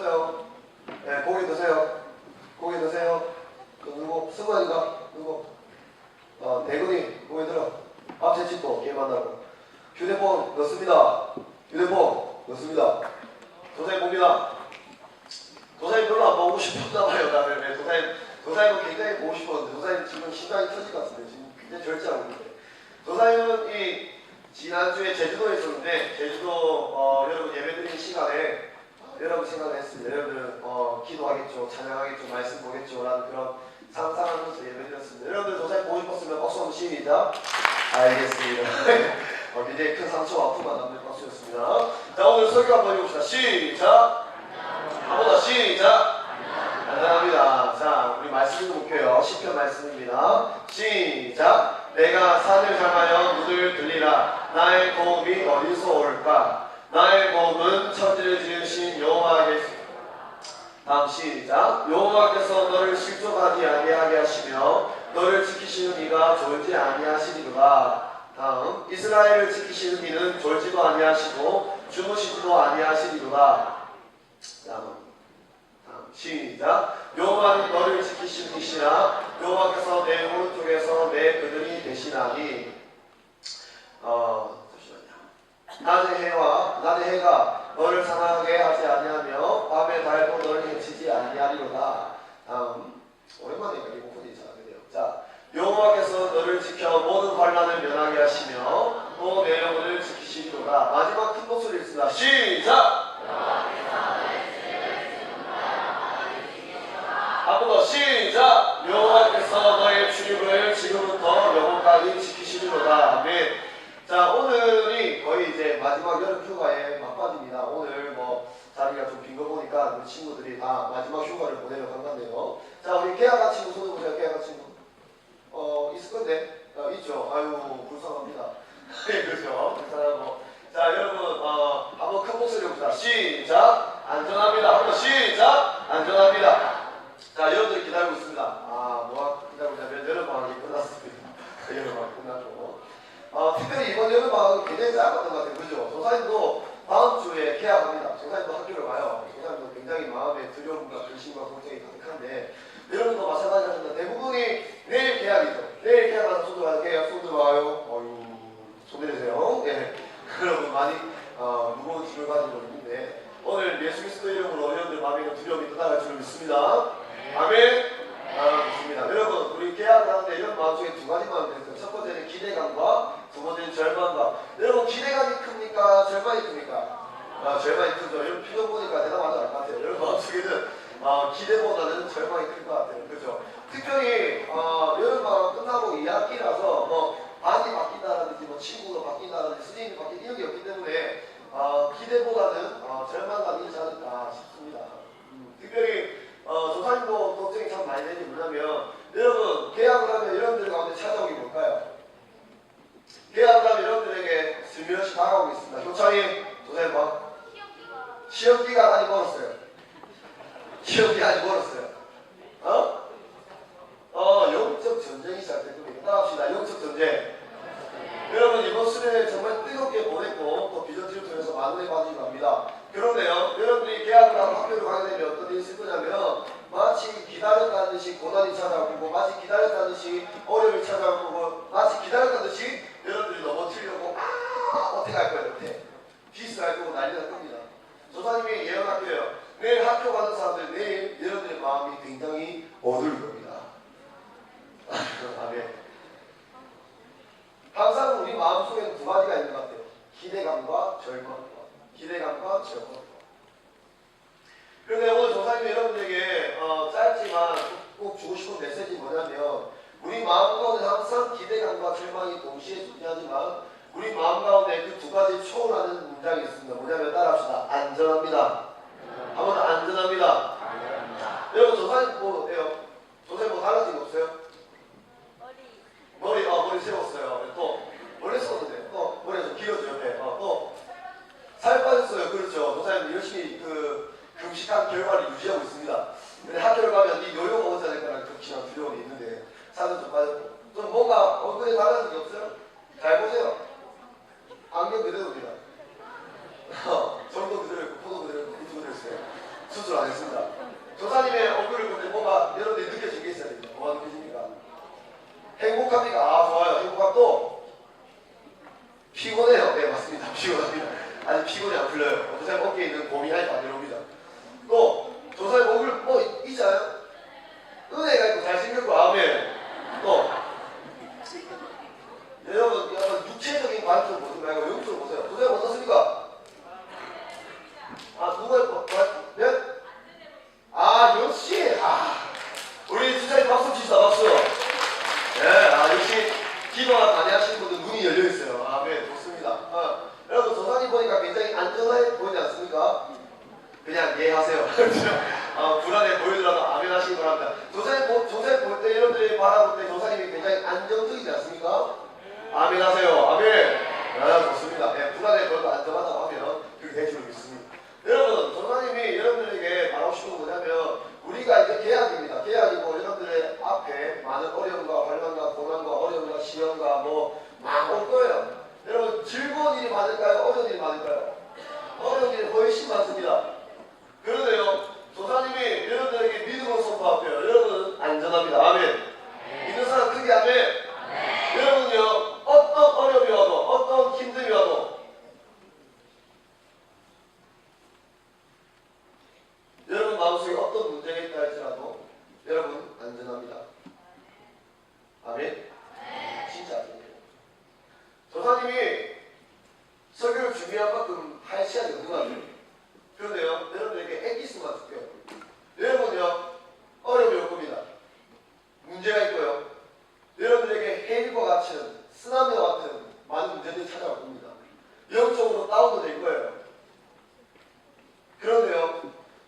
없어요? 네, 고개 드세요. 고개 드세요. 그 누구? 승관이가 누구? 어, 대근이 고개 들어. 앞에 짚고 게임 한다고. 휴대폰 넣습니다. 휴대폰 넣습니다. 도사님 봅니다. 도사님 별로 안 보고 싶었나 봐요. 나를 네, 도사님 도사님은 굉장히 보고 싶었는데 도사님 지금 심장이 터질 것 같은데 지금 굉장히 절제하고 있는데 도사님은 이 지난주에 제주도에 있었는데 제주도 어, 여러분 예배드리는 시간에 어, 여러분 생각을 했습니다. 여러분들은 어, 기도하겠죠, 찬양하겠죠, 말씀 보겠죠 라는 그런 상상하면서 예배 드렸습니다. 여러분들 도사님 보고 싶었으면 박수 한번 시작. 알겠습니다. 어, 굉장히 큰 상처와 아픔만 남는 박수였습니다. 자 오늘 설교 한번 해봅시다. 시작. 한번 더 시작. 간단합니다. 자, 우리 말씀 좀 볼게요. 시편 말씀입니다. 시작. 내가 산을 향하여 눈을 들리라. 나의 도움이 어디서 올까? 나의 도움은 천지를 여호와께서 다음 시작. 여호와께서 너를 실족하지 아니하게 하시며 너를 지키시는 이가 졸지 아니하시리로다. 다음 이스라엘을 지키시는 이는 졸지도 아니하시고 주무시지도 아니하시리로다. 다음 다음 시작. 여호와는 너를 지키시는 이시라 여호와께서 내 오른쪽에서 내 그들이 되시나니 어. 낮의 해와 낮의 해가 너를 상하게 하지 아니하며 밤의 달도 너를 해치지 아니하리로다. 다음 오랜만에 리모컨이 잘하네요. 자 여호와께서 너를 지켜 모든 환란을 면하게 하시며 또 내 영혼을 지키시리로다. 마지막 큰 목소리를 씁니다. 시작. 한번더 시작 여호와께서 너의 출입을 지금부터 영원까지 지키시리로다 아멘 자 오늘이 거의 이제 마지막 여름 휴가의 막바지입니다. 오늘 뭐 자리가 좀 빈 거 보니까 우리 친구들이 다 마지막 휴가를 보내려고 한 건데요. 자 우리 계약한 친구 손을 보세요 계약한 친구. 어 있을 건데? 어, 있죠. 아유 불쌍합니다. 네 그렇죠. 불쌍하고 자 여러분 어 한번 큰 목소리로 봅시다. 시작! 안전합니다. 한번 시작! 안전합니다. 자, 여러분들 기다리고 있습니다. 아, 뭐가 기다리고 있냐면 여름방학이 끝났습니다. 여름방학 끝났고. 어, 특별히 이번 여름방학은 굉장히 짧았던 것 같아요. 그죠? 조사님도 다음 주에 개학합니다. 조사님도 학교를 가요. 조사님도 굉장히 마음에 두려움과 근심과 걱정이 가득한데, 여러분도 마찬가지입니다. 대부분이 내일 개학이죠. 내일 개학하는 손들 와요. 개학 손들 와요. 어유 손 내리세요. 예. 여러분 많이 어, 무거운 짐을 가지고 있는데, 오늘 예수 그리스도 이름으로 여러분들 마음에 두려움이 떠나갈 줄 믿습니다. 아멘. 아, 좋습니다. 여러분, 우리 계약을 하는데 이런 마음 속에 두 가지 마음이 있어요. 첫 번째는 기대감과 두 번째는 절망감. 여러분, 기대감이 큽니까? 절망이 큽니까? 아, 절망이 크죠. 여러분, 표정 보니까 대답하지 않을 것 같아요. 여러분 마음속에는 아, 기대보다는 절망이 클 것 같아요. 그죠? 특별히, 어, 여름방학 끝나고 2학기라서 뭐, 반이 바뀐다라든지, 뭐, 친구가 바뀐다라든지, 선생님이 바뀐 이런 게 없기 때문에, 어, 기대보다는 어, 절망감이 있지 않을까 싶습니다. 음, 특별히, 어, 조사님도 걱정이 참 많이 되는 게 뭐냐면, 여러분, 계약을 하면 여러분들 가운데 찾아오기 뭘까요? 계약을 하면 여러분들에게 슬며시 다가오고 있습니다. 교차님, 조사님 뭐? 시험 기간 아직 멀었어요. 시험 기간 아직 멀었어요. 어? 어, 영적 전쟁이 시작될 겁니다. 따라합시다. 영적 전쟁. 여러분, 이번 수련회 정말 뜨겁게 보냈고, 또 비전지를 통해서 많은 애 받으시고 합니다. 그런데요, 여러분들이 계약을 하고 학교를 가게 되면 어떤 일이 있을 거냐면, 마치 기다렸다는 듯이 고난이 찾아오고, 마치 기다렸다는 듯이 어려움이 찾아오고, 마치 기다렸다는 듯이 여러분들이 넘어뜨리려고, 아, 어떻게 할 거예요, 어떻게? 비스할 거고 난리 날 겁니다. 조사님이 예언할게요. 내일 학교 가는 사람들, 내일 여러분들의 마음이 굉장히 어두울 겁니다. 아멘. 항상 우리 마음속에는 두 가지가 있는 것 같아요. 기대감과 절망과. 기대감과 절망과. 그런데 오늘 조사님이 여러분들에게 어, 짧지만 꼭 주고 싶은 메시지 뭐냐면 우리 마음 가운데 항상 기대감과 절망이 동시에 존재하지만 우리 마음 가운데 그 두 가지 초월하는 문장이 있습니다. 뭐냐면 따라합시다. 안전합니다. 한번 더 안전합니다. 여러분 조사님 뭐 어때요? 조사님 뭐 달라진 거 없어요? 머리 어 머리 세웠어요. 또 원래 썼는데 또 머리가 좀 길어져 옆에 어, 또살 빠졌어요. 그렇죠. 조사님 열심히 그 금식한 결과를 유지하고 있습니다. 근데 학교를 가면 이 요요가 오지 않을까라는 극심한 두려움이 있는데 살도 좀 빠졌고 좀 뭔가 얼굴에 달라진 게 없어요? 잘 보세요. 안경 그대로입니다. 어, 정도 그대로 있고 포도 그대로 있고 구두 그대로 있어요. 박수를 안 했습니다. 조사님의 얼굴을 볼때 뭐가 여러분들이 느껴진 게 있어야 됩니다. 뭐가 느껴집니까? 행복합니까? 아 좋아요. 행복함도 피곤해요. 네 맞습니다. 피곤합니다. 아니 피곤이 안 풀려요. 조사님 어깨에 있는 곰이 하니까 안 내려옵니다. 또 조사님 얼굴 뭐 있잖아요. 은혜가 있고 잘생겼고 아멘. 또 여러분 여러분 육체적인 관점 보지 말고 영적으로 보세요. 조사님 어떻습니까? 아 누가 뭐, 뭐, 네? 아 역시 아 우리 주사님 박수 치시다 박수. 네, 아 역시 기도가 많이 하시는 분들 눈이 열려 있어요. 아, 네, 좋습니다. 어, 여러분 조사님 보니까 굉장히 안전해 보이지 않습니까? 그냥 이해하세요. 어, 불안해 보이더라도 아멘 하시기 바랍니다. 조사님 보, 조사님 볼때 여러분들이 바라볼 때 조사님이 굉장히 안정적이지 않습니까? 아멘 하세요. 아멘. 아, 좋습니다. 네, 불안해 보여도 안정하다고 하면 그게 될 줄 믿습니다. 여러분, 조사님이 여러분들에게 말하고 싶은 건 뭐냐면 우리가 이제 계약입니다. 계약이고 여러분들의 앞에 많은 어려움과 환란과 고난과 어려움과 시험과 뭐 막 올 거예요. 여러분 즐거운 일이 많을까요? 어려운 일이 많을까요? 어려운 일이 훨씬 많습니다. 그런데요, 조사님이 여러분들에게 믿음을 선포할게요. 여러분은 안전합니다. 아멘. 믿는 사람 크게 아멘. 여러분요, 어떤 어려움이 와도, 어떤 힘듦이 와도, 여러분 마음속에 어떤 문제가 있다 할지라도, 여러분 안전합니다. 아멘. 진짜 안전해요. 조사님이 설교를 준비한 만큼 그런데요, 여러분에게 엑기스만 줄게요. 여러분요, 어려움이 올 겁니다. 문제가 있고요. 여러분들에게 해일과 같은 쓰나미와 같은 많은 문제들이 찾아올 겁니다. 영적으로 다운도 될 거예요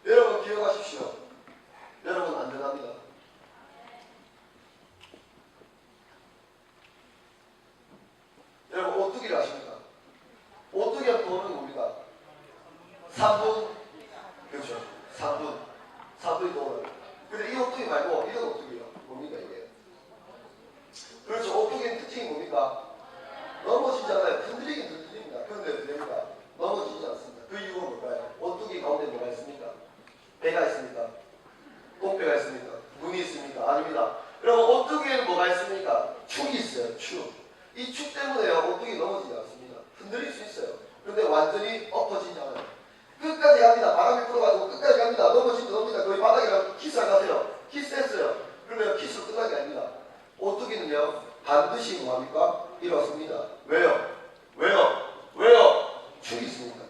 여러분 기억하십시오. 여러분 안전합니다. 여러분 오뚜기를 아십니까? 오뚜기가 도는 뭡니까? 3분 그렇죠. 3분 3분이 도는 근데 이 오뚜기 말고 이런 오뚜기요. 뭡니까 이게? 그렇죠. 오뚜기의 특징이 뭡니까? 넘어지잖아요. 흔들리긴 흔들립니다. 그런데 어떻게 됩니까? 넘어지지 않습니다. 그 이유가 뭘까요? 오뚜기 가운데 뭐가 있습니까? 배가 있습니까? 꽃배가 있습니까? 눈이 있습니까? 아닙니다. 여러분 오뚜기에는 뭐가 있습니까? 축이 있어요. 축. 이 축 때문에요. 오뚜기 넘어지지 않습니다. 흔들릴 수 있어요. 그런데 완전히 엎어지지 않아요. 끝까지 갑니다. 바람이 불어가지고 끝까지 갑니다. 넘어지도 넘니다. 거의 바닥이랑 키스를 가세요. 키스했어요. 그러면 키스로 끝난 게 아닙니다. 오뚜기는요 반드시 뭐합니까? 일어섭니다. 왜요? 왜요? 왜요? 축이 있으니까.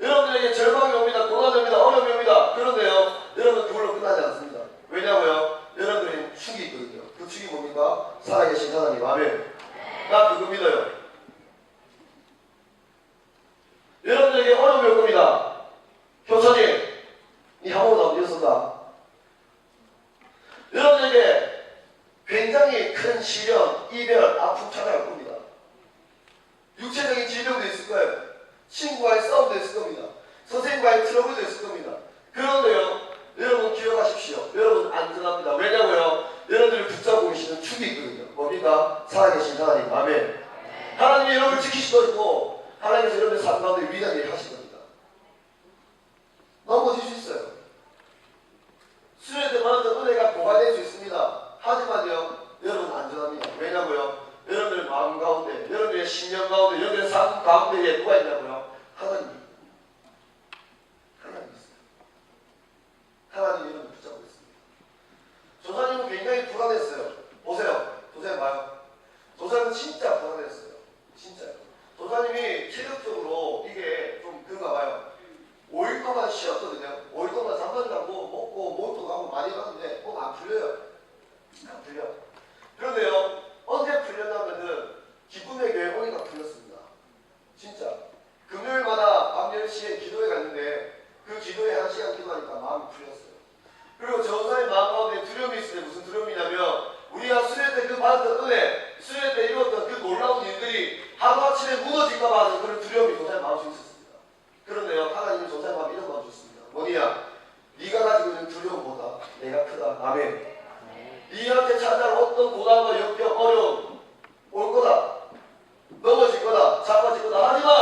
여러분들에게 절망이 옵니다. 고난이 옵니다. 어려움이 옵니다. 그런데요 여러분 그걸로 끝나지 않습니다. 왜냐고요? 여러분들이 축이 있거든요. 그 축이 뭡니까? 살아계신 하나님. 아멘. 나 그거 믿어요. 여러분들에게 어려움이 올 겁니다. 교사님, 이 한국은 어디였었다? 여러분에게 굉장히 큰 시련, 이별, 아픔 찾아갈 겁니다. 육체적인 질병도 있을 거예요. 친구와의 싸움도 있을 겁니다. 선생님과의 트러블도 있을 겁니다. 그런데요, 여러분 기억하십시오. 여러분 안전합니다. 왜냐고요? 여러분들을 붙잡고 계시는 축이 있거든요. 살아계신 하나님. 아멘. 하나님이 여러분을 지키실 것이고 하나님께서 여러분의 삶 가운데 일을 하실 겁니다. 넘어질 수 있어요. 때 받았던 은혜가 보관될 수 있습니다. 하지만요, 여러분 안전합니다. 왜냐고요? 여러분의 마음 가운데, 여러분의 신념 가운데, 여러분의 삶 가운데에 누가 있냐고요? 있어요. 하나님이 여러분을 붙잡고 있습니다. 조사님은 굉장히 불안했어요. 보세요. 진짜 불안했어요. 진짜요. 조사님이 체력적으로 이게 좀 그런가 봐요. 5일 동안 쉬었거든요. 5일 동안 잠만 자고 먹고 목도 가고 많이 가는데 꼭 안 풀려요. 안 풀려. 그런데요, 언제 풀렸냐면은 기쁨의 교회 오니까 풀렸습니다. 진짜. 금요일마다 밤 10시에 기도회 갔는데 그 기도회 한 시간 기도하니까 마음이 풀렸어요. 그리고 저사의 마음 가운데 두려움이 때 무슨 두려움이냐면 우리가 수련 때 그 받았던 은혜, 그 그들이 하루아침에 무너질까봐 하는 그런 두려움이 조상의 마음속에 있었습니다. 그런데요, 하나님은 조상의 마음 이런 마음 주셨습니다. 뭐냐? 네가 가지고 있는 두려움보다 내가 크다. 아멘. 네한테 찾아온 어떤 고난과 역경, 어려움 올 거다. 넘어질 거다. 자빠질 거다. 하지만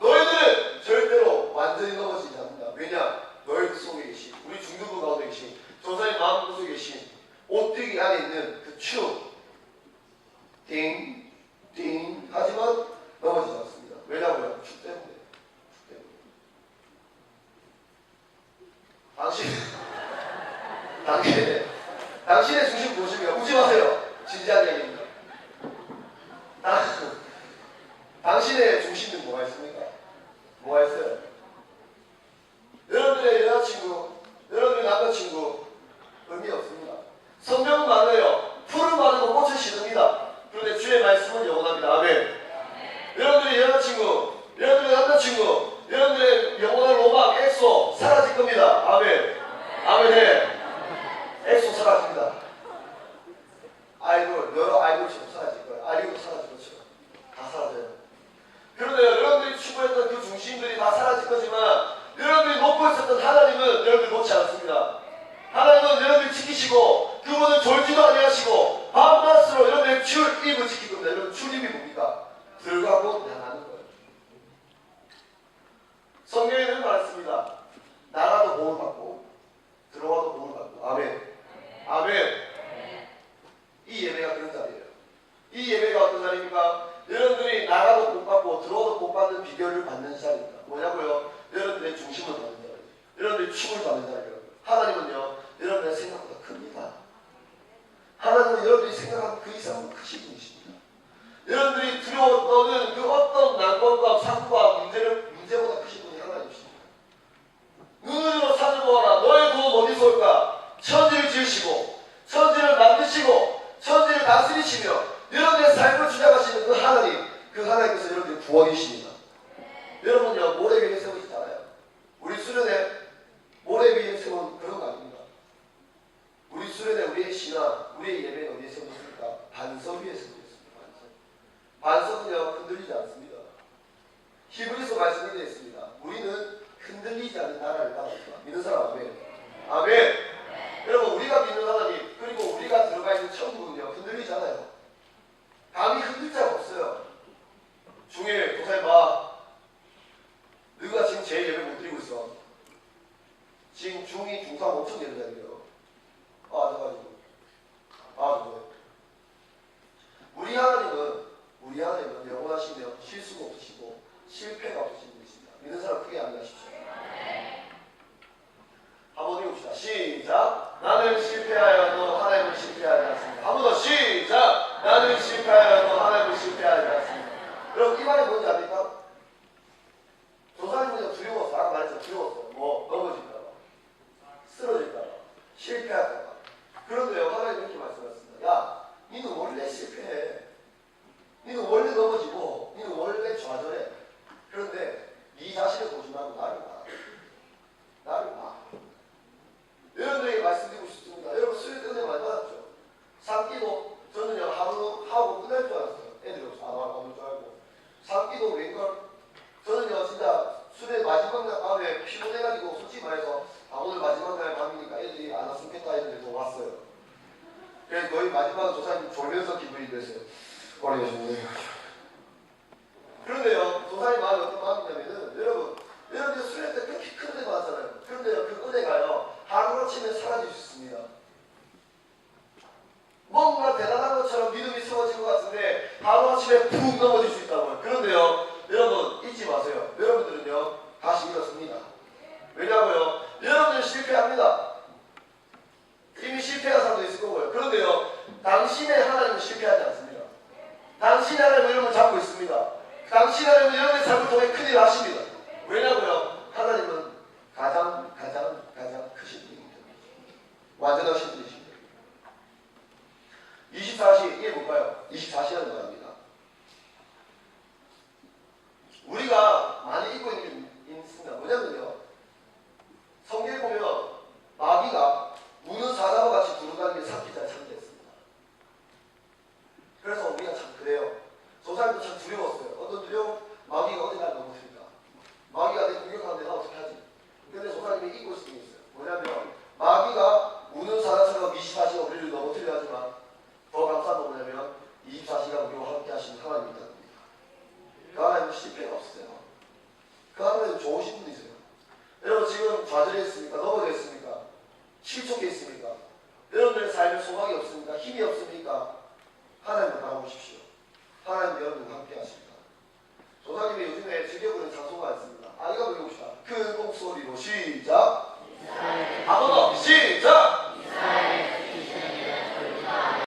너희들은 절대로 완전히 넘어지지 않는다. 왜냐? 너희들 그 속에 계신, 우리 중등부 가운데 계신, 조상의 마음속에 계신, 옷뜨기 안에 있는 그 추움, 띵, 띵 하지만 넘어지지 않습니다. 왜냐고요? 축 때문에. 축 때문에. 당신 당신 당신의 중심 보시면 웃지 마세요. 진지한 얘기입니다. 당, 당신의 중심은 뭐가 있습니까? 뭐가 있어요? 여러분의 여자친구, 여러분의 남자친구, 여러분들의 춤을 받는 자리예요. 하나님은요, 여러분의 생각보다 큽니다. 하나님은 여러분들이 생각하는 그 이상은 크신 분이십니다. 여러분들이 두려워 떠는 그 어떤 난관과 상과 문제를 문제보다 크신 분이 하나님이십니다. 눈으로 산을 보아라. 너의 돈 어디서 올까? 천지를 지으시고 천지를 만드시고 천지를 다스리시며 여러분의 삶을 주장하시는 그 하나님, 그 하나님께서 여러분의 구원이십니다. 여러분요 모래 위에 세우시잖아요. 우리 수련회 모래 위에 세운 그런 거 아닙니다. 우리 수련회 우리의 신앙, 우리의 예배는 어디에 세웠습니까? 반석 위에 세웠습니다. 반석. 반석은요 흔들리지 않습니다. 히브리서 말씀이 되어 있습니다. 우리는 흔들리지 않는 나라를 따릅니다. 믿는 사람 아멘. 아멘. 여러분 우리가 믿는 하나님 그리고 우리가 들어가 있는 천국은요 흔들리지 않아요. 감히 흔들 자가 없어요. 중일 도사님 봐. 너가 지금 제 예배 못 드리고 있어. 지금 중2, 중3 엄청 예배자리에요. 아, 돼가지고. 아, 그래. 우리 하나님은, 우리 하나님은 영원하시며 실수가 없으시고 실패가 없으신 분이십니다. 믿는 사람 크게 안가십시오 한번 읽읍시다. 시작. 나는 실패하여도 하나님은 실패하지 않습니다. 한 번 더 시작. 나는 실패하여도 하나님은 실패하지 않습니다. 여러분 이 말이 뭔지 압니까? 조사님은 두려웠어. 아까 말했죠. 두려웠어. 뭐 넘어질까봐, 쓰러질까봐, 실패할까봐. 그런데요, 하나님 이렇게 말씀하셨습니다. 야, 니는 원래 실패해. 니는 원래 넘어지고, 니는 원래 좌절해. 그런데 네 자신을 보지 말고 나를 봐. 나를 봐. 여러분들에게 말씀드리고 싶습니다. 여러분 수요일 때문에 많이 받았죠? 삼기도 저는요 하루 하고 끝날 줄 알았어요. 애들이 없어 안 와는 줄 알고. 웬걸 저는요 진짜 수련회 마지막 날 밤에 피곤해가지고 솔직히 말해서 아 오늘 마지막 날 밤이니까 애들이 안 왔으면 좋겠다 또 왔어요. 그래서 거의 마지막 조사님 졸면서 기분이 됐어요. 오늘 그런데요 조사님 마음이 어떤 마음이냐면은 여러분 수련회 때 그렇게 큰 은혜 받았잖아요. 그런데요 그 은혜가요 하루아침에 사라질 수 있습니다. 뭔가 대단한 것처럼 믿음이 세워진 것 같은데 하루아침에 푹 넘어질 수 있다고요. 그런데요, 여러분 잊지 마세요. 여러분들은요 다시 일어섭니다. 왜냐고요? 여러분들 실패합니다. 이미 실패한 사람도 있을 거고요. 그런데요, 당신의 하나님은 실패하지 않습니다. 당신의 하나님은 여러분을 잡고 있습니다. 당신 하나님은 여러분의 삶을 통해 큰일 하십니다. 왜냐고요? 하나님은 가장 가장 가장 크신 분입니다. 완전하신 분이십니다. 24시 이게 뭘까요? 24시라는 말입니다.